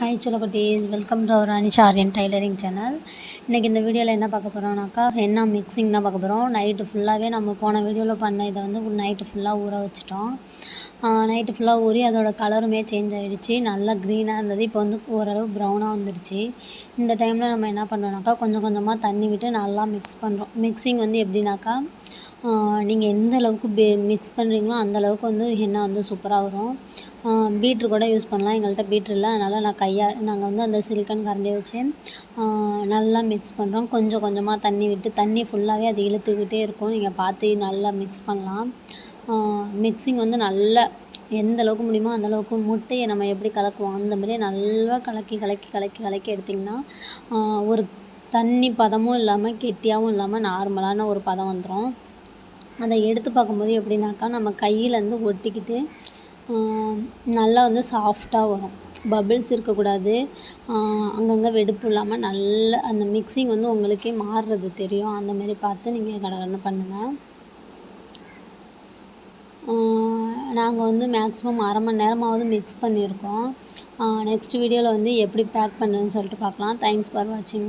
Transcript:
Hi குட்டீஸ் welcome to our Anisha Aryan tailoring channel இன்றைக்கி இந்த வீடியோவில் என்ன பார்க்க போகிறோம்னாக்கா என்ன மிக்சிங் தான் பார்க்க போகிறோம் நைட்டு ஃபுல்லாகவே நம்ம போன வீடியோவில் பண்ண இதை வந்து நைட்டு ஃபுல்லாக ஊற வச்சிட்டோம். நைட்டு ஃபுல்லாக ஊறி அதோட கலருமே சேஞ்ச் ஆகிடுச்சு நல்லா க்ரீனாக இருந்தது. இப்போ வந்து ஓரளவு ப்ரௌனாக வந்துடுச்சு. இந்த டைமில் நம்ம என்ன பண்ணுறோம்னாக்கா கொஞ்சம் கொஞ்சமாக தண்ணி விட்டு நல்லா மிக்ஸ் பண்ணுறோம் மிக்சிங் வந்து எப்படின்னாக்கா நீங்கள் எந்த அளவுக்கு பே மிக்ஸ் பண்ணுறீங்களோ அந்த அளவுக்கு வந்து ஹென்னா வந்து சூப்பராக வரும். பீட்ரு கூட யூஸ் பண்ணலாம். எங்கள்கிட்ட பீட்ரு இல்லை. அதனால் நான் கையாக நாங்கள் வந்து அந்த சிலிக்கன் கரண்டியை வச்சு நல்லா மிக்ஸ் பண்ணுறோம் கொஞ்சம் கொஞ்சமாக தண்ணி விட்டு தண்ணி ஃபுல்லாகவே அது இழுத்துக்கிட்டே இருக்கும். நீங்கள் பார்த்து நல்லா மிக்ஸ் பண்ணலாம். மிக்சிங் வந்து நல்லா எந்த அளவுக்கு முடியுமோ அந்த அளவுக்கு முட்டையை நம்ம எப்படி கலக்குவோம் அந்த மாதிரியே நல்லா கலக்கி கலக்கி கலக்கி கலக்கி எடுத்திங்கன்னா ஒரு தண்ணி பதமும் இல்லாமல் கெட்டியாகவும் இல்லாமல் நார்மலான ஒரு பதம் வந்துடும் அதை எடுத்து பார்க்கும்போது எப்படின்னாக்கா நம்ம கையிலேருந்து ஒட்டிக்கிட்டு நல்லா வந்து சாஃப்டாக வரும். பபிள்ஸ் இருக்கக்கூடாது. அங்கங்கே வெடிப்பு இல்லாமல் நல்ல அந்த மிக்சிங் வந்து உங்களுக்கே மாறுறது தெரியும். அந்த மாதிரி பார்த்து நீங்கள் கடகடன்னு பண்ணுங்கள் நாங்கள் வந்து மேக்ஸிமம் அரை மணி நேரமாவது மிக்ஸ் பண்ணியிருக்கோம். நெக்ஸ்ட் வீடியோவில் வந்து எப்படி பேக் பண்ணுறதுன்னு சொல்லிட்டு பார்க்கலாம். தேங்க்ஸ் ஃபார் வாட்சிங்